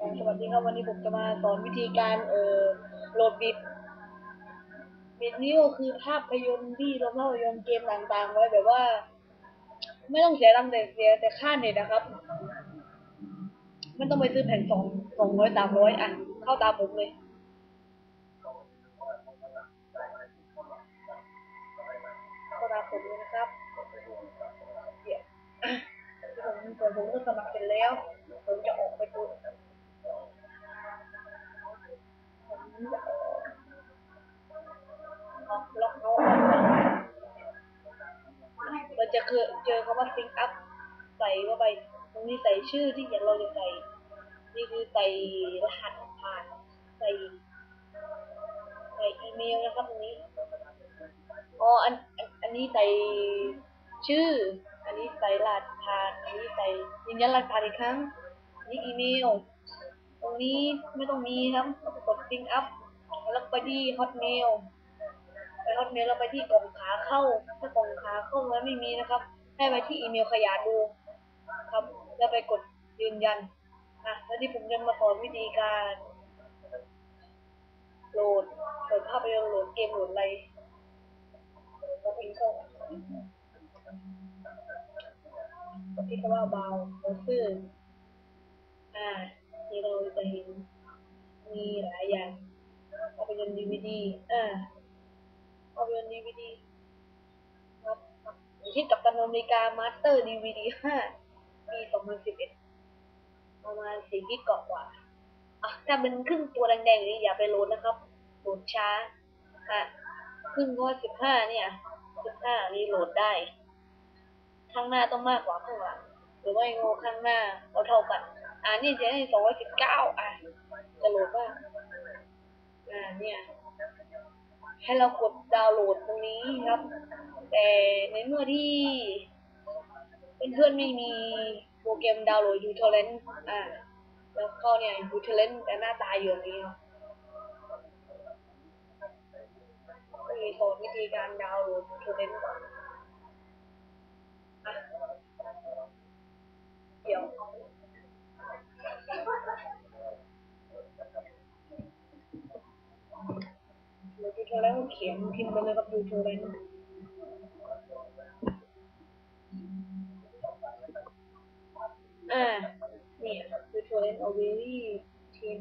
สวัสดีครับวันนี้ผมจะมาสอนวิธีการเอ่อโหลดบิดบิดนี่ก็คือภาพยนตร์ที่เราภาพยนตร์เกมต่างๆ ไว้แบบว่า ไม่ต้องเสียตังค์แต่เสียแต่ค่าเน็ตนะครับไม่ต้องไปซื้อแผ่นสองสองร้อยสามร้อยอะเข้าตามผมเลยเข้าตามผมเลยนะครับเดี๋ยวผมผมก็สมัครเสร็จแล้วผมจะออกไปดูผมจะออกล็อกเขาเรา จะเจอเจอคำว่า sync up ใส่เข้าไป ตรงนี้ใส่ชื่อที่เราจะใส่ นี่คือใส่รหัสผ่าน ใส่ใส่อีเมลนะครับตรงนี้อ๋ออันอันอันนี้ใส่ชื่อ อันนี้ใส่รหัสผ่าน อันนี้ใส่ยืนยันรหัสผ่านอีกครั้ง นี่อีเมล ตรงนี้ไม่ต้องมีครับกด sync up แล้วไปที่ hotmail ไป hotmail แล้วไปที่กล่องขาเข้าถ้ากล่องขาเข้าแล้วไม่มีนะครับ ให้ไปที่อีเมลขยายดูครับ แล้วไปกดยืนยันนะแล้วที่ผมจะมาสอนวิธีการโหลดโหลดภาพยนตร์โหลดเกมโหลดอะไรก็พิมพ์เข้ากดที่คำว่าเบาเราว์เซออ่าที่เราจะเห็นมีหลายอย่างภาพยนตร์ดีวีดีอ่า ดีวีดีครับอย่างเช่นกับตันอเมริกามาสเตอร์ดีวีดีห้าปีสองพันสิบเอ็ดประมาณสี่กิกกว่าอะถ้าเป็นขึ้นตัวแดงๆนี่อย่าไปโหลดนะครับโหลดช้าอะขึ้นว่าสิบห้าเนี่ยสิบห้านี่โหลดได้ ข้างหน้าต้องมากกว่าข้างหลังหรือว่าโงข้างหน้าเราเท่ากัน อ่านี่จะให้สองร้อยสิบเก้าอะจะโหลดว่าอ่าเนี่ย ให้เรากดดาวน์โหลดตรงนี้ครับ แต่ในเมื่อที่เพื่อนๆไม่มีโปรแกรมดาวน์โหลดยูทเลนอ่าแล้วก็เนี่ยยูทเลนแต่หน้าตาอยู่อย่างนี้ครับมีสอนวิธีการดาวน์โหลดยูทเลนก่อนอะเดี๋ยว เดี๋ยวยูทูบ แล้วเขียนพิมพ์ไปเลยครับยูทูบแล้วอ่าเนี่ยยูทูบแล้วเอเวลี่ทีม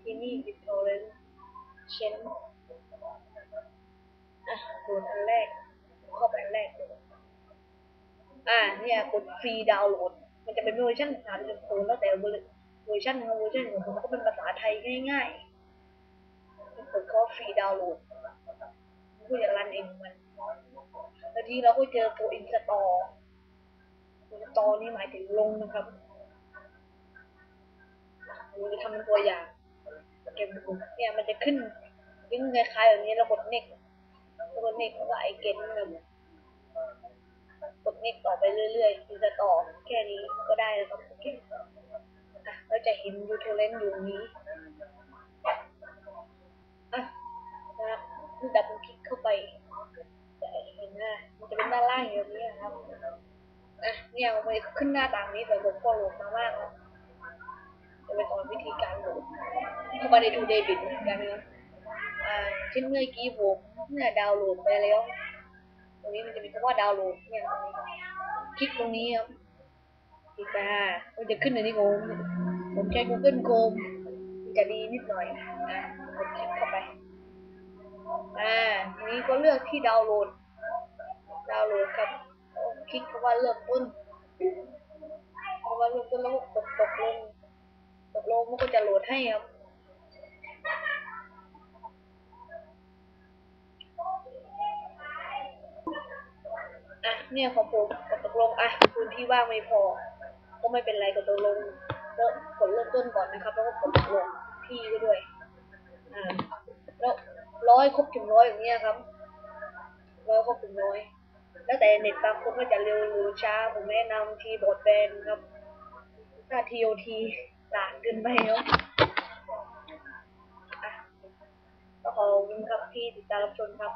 ทีนี่ยูทูบแล้วเชนอะโหลดอันแรกเข้าไปอันแรกอ่าเนี่ยกดฟรีดาวน์โหลด มันจะเป็นเวอร์ชันสามจุดศูนย์แล้วแต่เวอร์เวอร์ชันของเวอร์ชันของผมก็เป็นภาษาไทยง่ายๆกดเขาฟรีดาวน์โหลด กูจะรันเองมันแล้วทีเราก็เจอตัวอินสตอลอินสตอลนี่หมายถึงลงนะครับเราจะทำเป็นตัวอย่างเก็บดูเนี่ยมันจะขึ้นยิ่งคล้ายๆแบบนี้เรากดเน็กกดเน็กแล้วก็ไอเกนแบบกดเน็กต่อไปเรื่อยๆอินสตอแค่นี้ก็ได้แล้วครับโอเคอะเราจะเห็นยูทูเลนอยู่นี้อะนะคือดับมิคลิก จะเห็นหน้ามันจะเป็นด้านล่างอย่างนี้นะครับอะเนี่ยมันจะขึ้นหน้าต่างนี้แต่ผมก็โหลดมามากแล้วจะไปสอนวิธีการโหลดเข้ามาในทูเดบิตเหมือนกันนะอ่าเช่นเมื่อกี้ผมเมื่อดาวน์โหลดไปแล้ว ตรงนี้มันจะมีคำว่าดาวน์โหลดเนี่ยตรงนี้คลิกตรงนี้ครับคลิกมามันจะขึ้นในนี้ผมผมใช้ Google Chrome มันจะดีนิดหน่อยอะกดคลิกเข้าไปอ่าทีนี้ ก็เลือกที่ดาวน์โหลด ดาวน์โหลดครับ คลิกคำว่าเลือกต้นคำว่าเลือกต้นแล้วก็กดตกลง ตกลงมันก็จะโหลดให้ครับอะเนี่ยของผมกดตกลงอะพื้นที่ว่างไม่พอ ก็ไม่เป็นไรกดตกลงแล้วกดเริ่มต้นก่อนนะครับ แล้วก็กดตกลงที่ก็ด้วย ร้อยครบถึงร้อยอย่างเงี้ยครับร้อยครบถึงร้อยแล้วแต่เน็ตบางคนก็จะเร็วหรือช้าผมแนะนำทีบอดแบนครับถ้าทีโอทีต่างเกินไปแล้วอะก็ขอบคุณครับที่ติดตามรับชมครับ